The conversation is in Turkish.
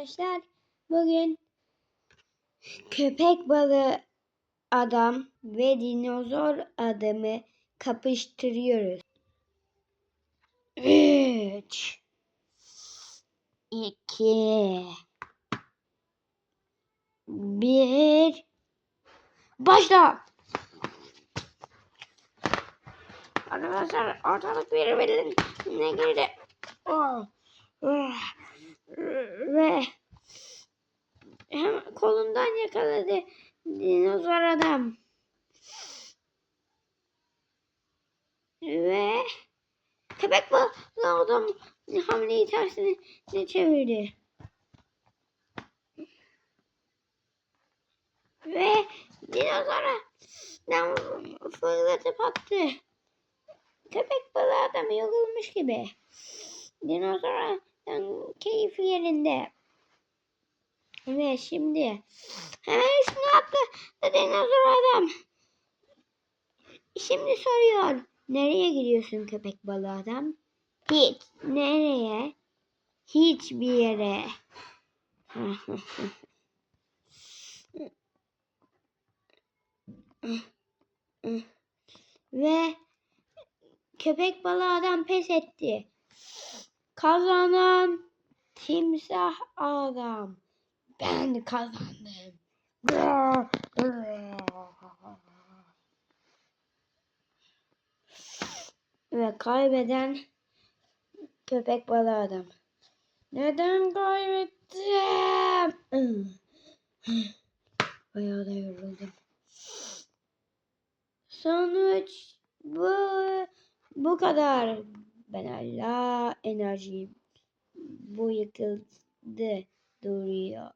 arkadaşlar. Bugün köpek balığı adam ve dinozor adamı kapıştırıyoruz. 3 2 1 Başla. Arkadaşlar ortalık birbirine girdi. Oh. Oh. Ve hem kolundan yakaladı dinozor adam. Ve köpek balığı adam hamleyi tersine çevirdi. Ve dinozora fırlatıp attı. Köpek balığı adam yorulmuş gibi. Dinozora keyfi yerinde. Ve şimdi hemen üstüne attı dinozor adam. Şimdi soruyor. Nereye gidiyorsun köpek balığı adam? Hiç. Nereye? Hiçbir yere. Ve köpek balığı adam pes etti. Kazanan timsah adam. Ben kazandım. Ve kaybeden köpek balığı adam. Neden kaybettim? Bayağı da yoruldum. Sonuç bu bu kadar. Ben hala enerjiyim. Bu yıkıldı duruyor.